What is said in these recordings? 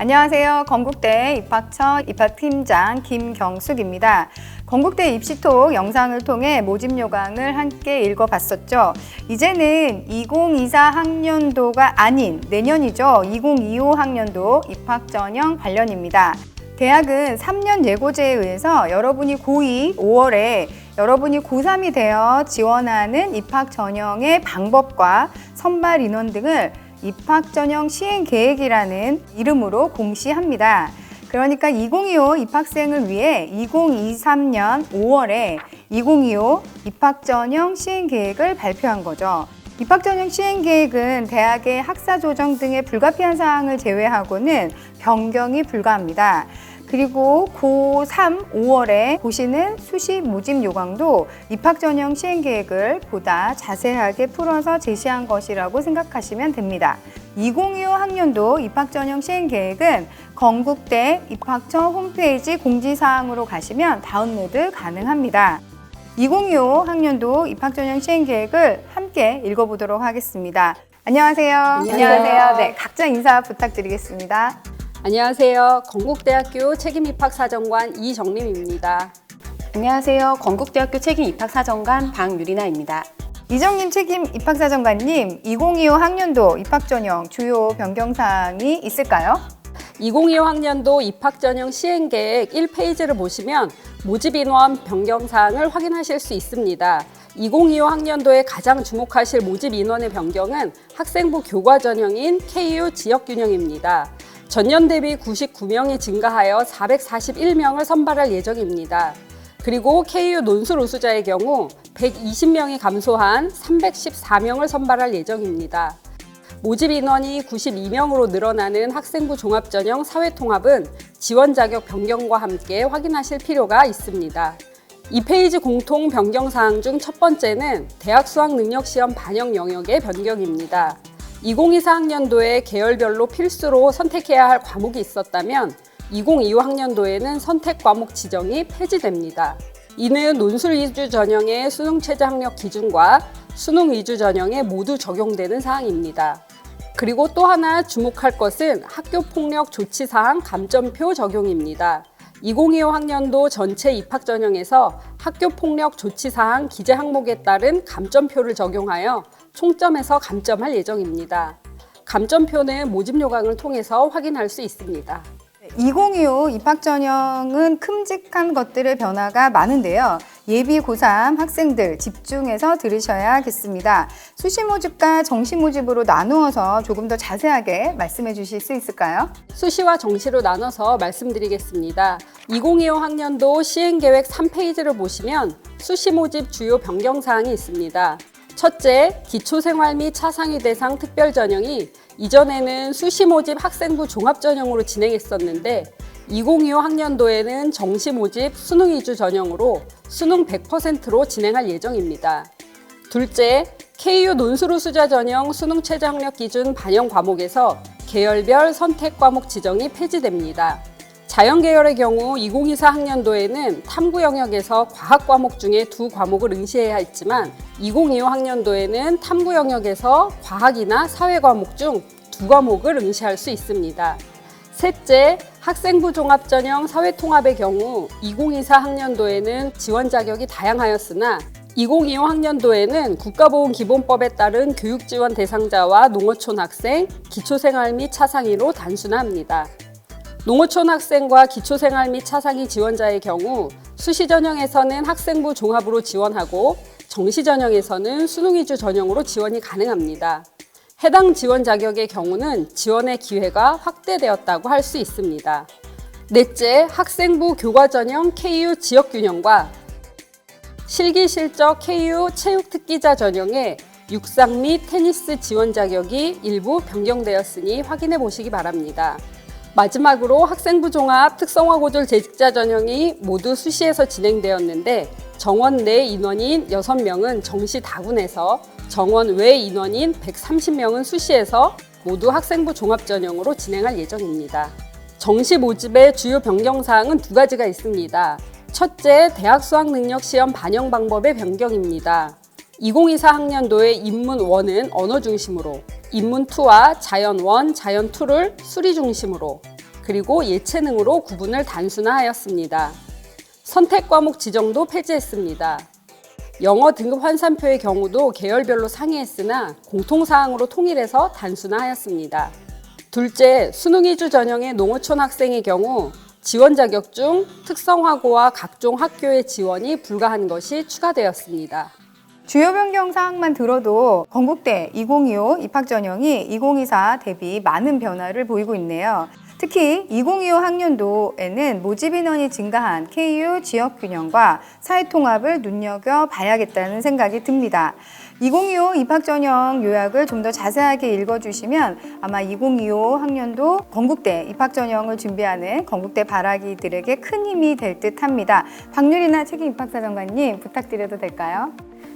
안녕하세요. 건국대 입학처 입학팀장 김경숙입니다. 건국대 입시톡 영상을 통해 모집 요강을 함께 읽어봤었죠. 이제는 2024 학년도가 아닌 내년이죠. 2025 학년도 입학 전형 관련입니다. 대학은 3년 예고제에 의해서 여러분이 고2 5월에 여러분이 고3이 되어 지원하는 입학 전형의 방법과 선발 인원 등을 입학 전형 시행 계획이라는 이름으로 공시합니다. 그러니까 2025 입학생을 위해 2023년 5월에 2025 입학 전형 시행 계획을 발표한 거죠. 입학 전형 시행 계획은 대학의 학사 조정 등의 불가피한 사항을 제외하고는 변경이 불가합니다. 그리고 고3 5월에 보시는 수시 모집 요강도 입학 전형 시행 계획을 보다 자세하게 풀어서 제시한 것이라고 생각하시면 됩니다. 2025 학년도 입학 전형 시행 계획은 건국대 입학처 홈페이지 공지사항으로 가시면 다운로드 가능합니다. 2025 학년도 입학 전형 시행 계획을 함께 읽어보도록 하겠습니다. 안녕하세요. 안녕하세요. 네, 각자 인사 부탁드리겠습니다. 안녕하세요. 건국대학교 책임입학사정관 이정림입니다. 안녕하세요. 건국대학교 책임 입학사정관 방유리나입니다. 이정님 책임 입학사정관님, 2025 학년도 입학 전형 주요 변경 사항이 있을까요? 2025 학년도 입학 전형 시행 계획 1페이지를 보시면 모집 인원 변경 사항을 확인하실 수 있습니다. 2025 학년도에 가장 주목하실 모집 인원의 변경은 학생부 교과 전형인 KU 지역 균형입니다. 전년 대비 99명이 증가하여 441명을 선발할 예정입니다. 그리고 KU 논술 우수자의 경우 120명이 감소한 314명을 선발할 예정입니다. 모집 인원이 92명으로 늘어나는 학생부 종합전형 사회통합은 지원 자격 변경과 함께 확인하실 필요가 있습니다. 이 페이지 공통 변경 사항 중 첫 번째는 대학 수학 능력 시험 반영 영역의 변경입니다. 2024 학년도에 계열별로 필수로 선택해야 할 과목이 있었다면 2025 학년도에는 선택 과목 지정이 폐지됩니다. 이는 논술 위주 전형의 수능 최저 학력 기준과 수능 위주 전형에 모두 적용되는 사항입니다. 그리고 또 하나 주목할 것은 학교 폭력 조치 사항 감점표 적용입니다. 2025 학년도 전체 입학 전형에서 학교 폭력 조치 사항 기재 항목에 따른 감점표를 적용하여 총점에서 감점할 예정입니다. 감점표는 모집 요강을 통해서 확인할 수 있습니다. 2025 입학 전형은 큼직한 것들의 변화가 많은데요. 예비 고3 학생들 집중해서 들으셔야겠습니다. 수시 모집과 정시 모집으로 나누어서 조금 더 자세하게 말씀해 주실 수 있을까요? 수시와 정시로 나눠서 말씀드리겠습니다. 2025 학년도 시행계획 3페이지를 보시면 수시 모집 주요 변경 사항이 있습니다. 첫째, 기초생활 및 차상위 대상 특별 전형이 이전에는 수시 모집 학생부 종합 전형으로 진행했었는데 2025 학년도에는 정시 모집 수능 위주 전형으로 수능 100%로 진행할 예정입니다. 둘째, KU 논술 우수자 전형 수능 최저 학력 기준 반영 과목에서 계열별 선택 과목 지정이 폐지됩니다. 자연 계열의 경우 2024 학년도에는 탐구 영역에서 과학 과목 중에 두 과목을 응시해야 했지만 2025 학년도에는 탐구 영역에서 과학이나 사회 과목 중 두 과목을 응시할 수 있습니다. 셋째, 학생부 종합 전형 사회 통합의 경우 2024 학년도에는 지원 자격이 다양하였으나 2025 학년도에는 국가보훈기본법에 따른 교육 지원 대상자와 농어촌 학생, 기초생활 및 차상위로 단순화합니다. 농어촌 학생과 기초생활 및 차상위 지원자의 경우 수시 전형에서는 학생부 종합으로 지원하고 정시 전형에서는 수능 위주 전형으로 지원이 가능합니다. 해당 지원 자격의 경우는 지원의 기회가 확대되었다고 할 수 있습니다. 넷째, 학생부 교과 전형 KU 지역 균형과 실기 실적 KU 체육 특기자 전형의 육상 및 테니스 지원 자격이 일부 변경되었으니 확인해 보시기 바랍니다. 마지막으로 학생부 종합 특성화 고졸 재직자 전형이 모두 수시에서 진행되었는데 정원 내 인원인 6명은 정시 다군에서 정원 외 인원인 130명은 수시에서 모두 학생부 종합 전형으로 진행할 예정입니다. 정시 모집의 주요 변경 사항은 두 가지가 있습니다. 첫째, 대학 수학 능력 시험 반영 방법의 변경입니다. 2024 학년도의 인문 1은 언어 중심으로, 인문 2와 자연 1, 자연 2를 수리 중심으로, 그리고 예체능으로 구분을 단순화하였습니다. 선택 과목 지정도 폐지했습니다. 영어 등급 환산표의 경우도 계열별로 상이했으나 공통사항으로 통일해서 단순화하였습니다. 둘째, 수능 위주 전형의 농어촌 학생의 경우 지원 자격 중 특성화고와 각종 학교의 지원이 불가한 것이 추가되었습니다. 주요 변경 사항만 들어도 건국대 2025 입학 전형이 2024 대비 많은 변화를 보이고 있네요. 특히 2025 학년도에는 모집 인원이 증가한 KU 지역 균형과 사회 통합을 눈여겨 봐야겠다는 생각이 듭니다. 2025 입학 전형 요약을 좀 더 자세하게 읽어주시면 아마 2025 학년도 건국대 입학 전형을 준비하는 건국대 바라기들에게 큰 힘이 될 듯 합니다. 박유리나 책임 입학사정관님 부탁드려도 될까요?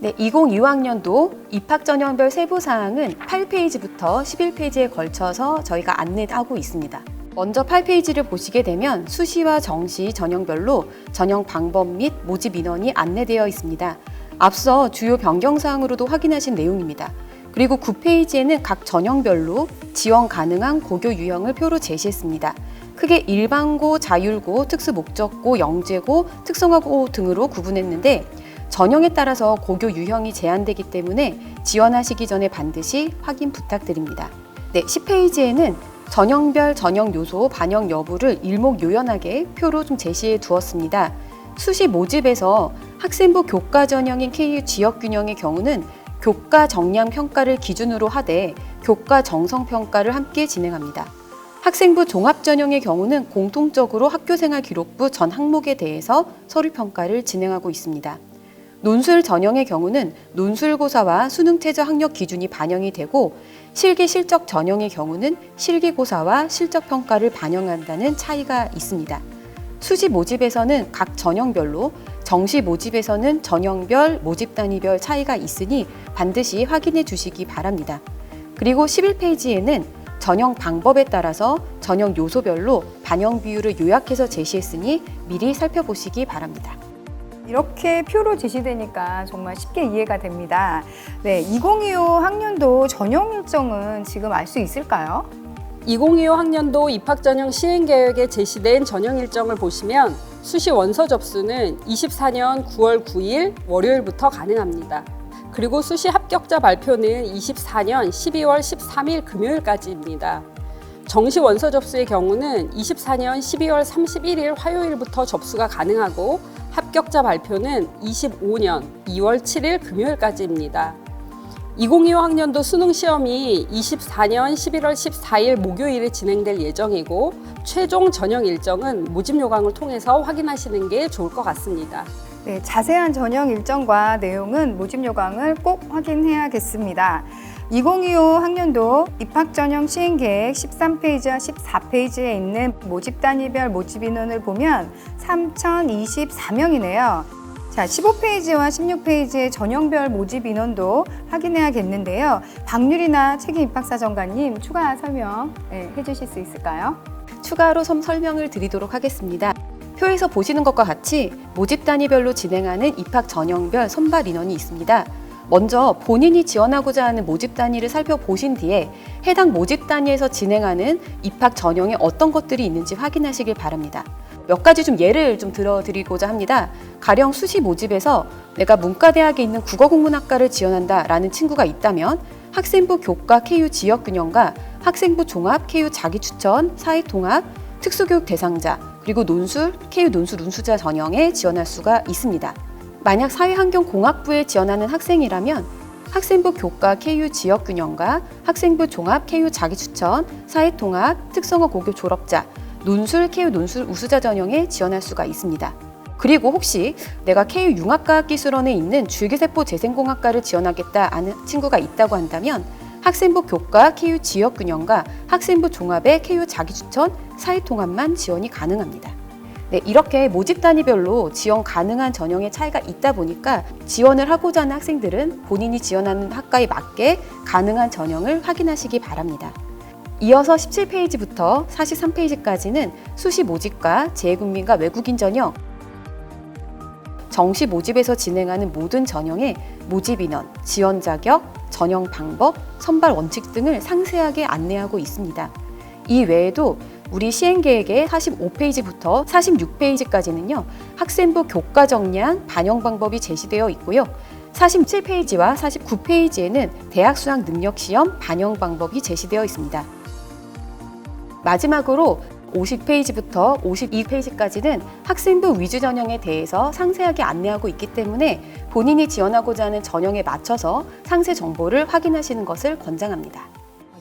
네, 2025학년도 입학 전형별 세부 사항은 8페이지부터 11페이지에 걸쳐서 저희가 안내하고 있습니다. 먼저 8페이지를 보시게 되면 수시와 정시 전형별로 전형 방법 및 모집 인원이 안내되어 있습니다. 앞서 주요 변경 사항으로도 확인하신 내용입니다. 그리고 9페이지에는 각 전형별로 지원 가능한 고교 유형을 표로 제시했습니다. 크게 일반고, 자율고, 특수 목적고, 영재고, 특성화고 등으로 구분했는데 전형에 따라서 고교 유형이 제한되기 때문에 지원하시기 전에 반드시 확인 부탁드립니다. 네, 10페이지에는 전형별 전형 요소 반영 여부를 일목요연하게 표로 좀 제시해 두었습니다. 수시 모집에서 학생부 교과 전형인 KU 지역 균형의 경우는 교과 정량 평가를 기준으로 하되 교과 정성 평가를 함께 진행합니다. 학생부 종합 전형의 경우는 공통적으로 학교생활 기록부 전 항목에 대해서 서류 평가를 진행하고 있습니다. 논술 전형의 경우는 논술고사와 수능최저 학력 기준이 반영이 되고 실기 실적 전형의 경우는 실기고사와 실적평가를 반영한다는 차이가 있습니다. 수시 모집에서는 각 전형별로, 정시 모집에서는 전형별, 모집 단위별 차이가 있으니 반드시 확인해 주시기 바랍니다. 그리고 11페이지에는 전형 방법에 따라서 전형 요소별로 반영 비율을 요약해서 제시했으니 미리 살펴보시기 바랍니다. 이렇게 표로 제시되니까 정말 쉽게 이해가 됩니다. 네, 2025 학년도 전형 일정은 지금 알 수 있을까요? 2025 학년도 입학 전형 시행 계획에 제시된 전형 일정을 보시면 수시 원서 접수는 24년 9월 9일 월요일부터 가능합니다. 그리고 수시 합격자 발표는 24년 12월 13일 금요일까지입니다. 정시 원서 접수의 경우는 24년 12월 31일 화요일부터 접수가 가능하고 합격자 발표는 25년 2월 7일 금요일까지입니다. 2025 학년도 수능 시험이 24년 11월 14일 목요일에 진행될 예정이고 최종 전형 일정은 모집 요강을 통해서 확인하시는 게 좋을 것 같습니다. 네, 자세한 전형 일정과 내용은 모집 요강을 꼭 확인해야겠습니다. 2025 학년도 입학 전형 시행 계획 13페이지와 14페이지에 있는 모집 단위별 모집 인원을 보면 3,024명이네요. 자, 15페이지와 16페이지의 전형별 모집 인원도 확인해야겠는데요. 박유리나 책임 입학사정관님 추가 설명 네, 해주실 수 있을까요? 추가로 좀 설명을 드리도록 하겠습니다. 표에서 보시는 것과 같이 모집 단위별로 진행하는 입학 전형별 선발 인원이 있습니다. 먼저 본인이 지원하고자 하는 모집 단위를 살펴보신 뒤에 해당 모집 단위에서 진행하는 입학 전형에 어떤 것들이 있는지 확인하시길 바랍니다. 몇 가지 좀 예를 좀 들어드리고자 합니다. 가령 수시 모집에서 내가 문과대학에 있는 국어국문학과를 지원한다라는 친구가 있다면 학생부 교과 KU 지역 균형과 학생부 종합 KU 자기 추천, 사회통합, 특수교육 대상자, 그리고 논술, KU 논술 운수자 전형에 지원할 수가 있습니다. 만약 사회환경공학부에 지원하는 학생이라면 학생부 교과 KU 지역 균형과 학생부 종합 KU 자기추천, 사회통합, 특성화 고교 졸업자, 논술 KU 논술 우수자 전형에 지원할 수가 있습니다. 그리고 혹시 내가 KU 융합과학기술원에 있는 줄기세포 재생공학과를 지원하겠다 하는 친구가 있다고 한다면 학생부 교과 KU 지역 균형과 학생부 종합의 KU 자기추천, 사회통합만 지원이 가능합니다. 네, 이렇게 모집 단위별로 지원 가능한 전형의 차이가 있다 보니까 지원을 하고자 하는 학생들은 본인이 지원하는 학과에 맞게 가능한 전형을 확인하시기 바랍니다. 이어서 17페이지부터 43페이지까지는 수시 모집과 재외국민과 외국인 전형, 정시 모집에서 진행하는 모든 전형의 모집 인원, 지원 자격, 전형 방법, 선발 원칙 등을 상세하게 안내하고 있습니다. 이 외에도 우리 시행계획의 45페이지부터 46페이지까지는요, 학생부 교과 정량 반영 방법이 제시되어 있고요. 47페이지와 49페이지에는 대학 수학 능력 시험 반영 방법이 제시되어 있습니다. 마지막으로 50페이지부터 52페이지까지는 학생부 위주 전형에 대해서 상세하게 안내하고 있기 때문에 본인이 지원하고자 하는 전형에 맞춰서 상세 정보를 확인하시는 것을 권장합니다.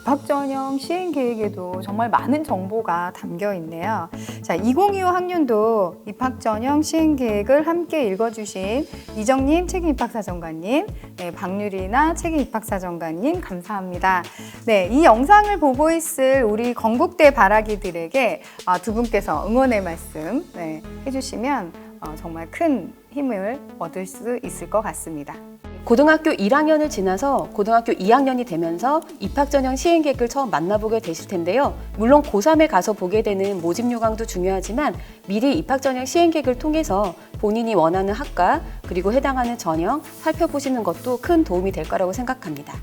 입학 전형 시행 계획에도 정말 많은 정보가 담겨 있네요. 자, 2025 학년도 입학 전형 시행 계획을 함께 읽어주신 이정님 책임 입학 사정관님, 네, 박유리나 책임 입학 사정관님 감사합니다. 네, 이 영상을 보고 있을 우리 건국대 바라기들에게 아, 두 분께서 응원의 말씀 네, 해주시면 어, 정말 큰 힘을 얻을 수 있을 것 같습니다. 고등학교 1학년을 지나서 고등학교 2학년이 되면서 입학 전형 시행 계획을 처음 만나보게 되실 텐데요. 물론 고3에 가서 보게 되는 모집 요강도 중요하지만 미리 입학 전형 시행 계획을 통해서 본인이 원하는 학과 그리고 해당하는 전형 살펴보시는 것도 큰 도움이 될 거라고 생각합니다.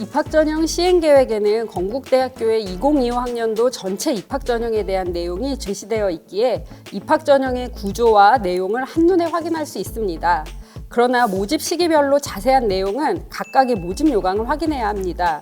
입학 전형 시행 계획에는 건국대학교의 2025 학년도 전체 입학 전형에 대한 내용이 제시되어 있기에 입학 전형의 구조와 내용을 한눈에 확인할 수 있습니다. 그러나 모집 시기별로 자세한 내용은 각각의 모집 요강을 확인해야 합니다.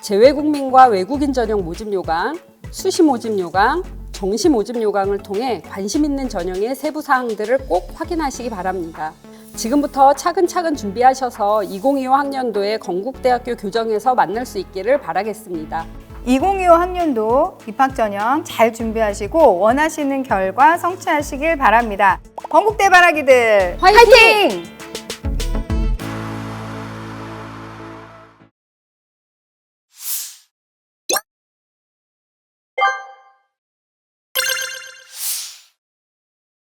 재외국민과 외국인 전형 모집 요강, 수시 모집 요강, 정시 모집 요강을 통해 관심 있는 전형의 세부 사항들을 꼭 확인하시기 바랍니다. 지금부터 차근차근 준비하셔서 2025 학년도에 건국대학교 교정에서 만날 수 있기를 바라겠습니다. 2025 학년도 입학 전형 잘 준비하시고 원하시는 결과 성취하시길 바랍니다. 건국대 바라기들 화이팅!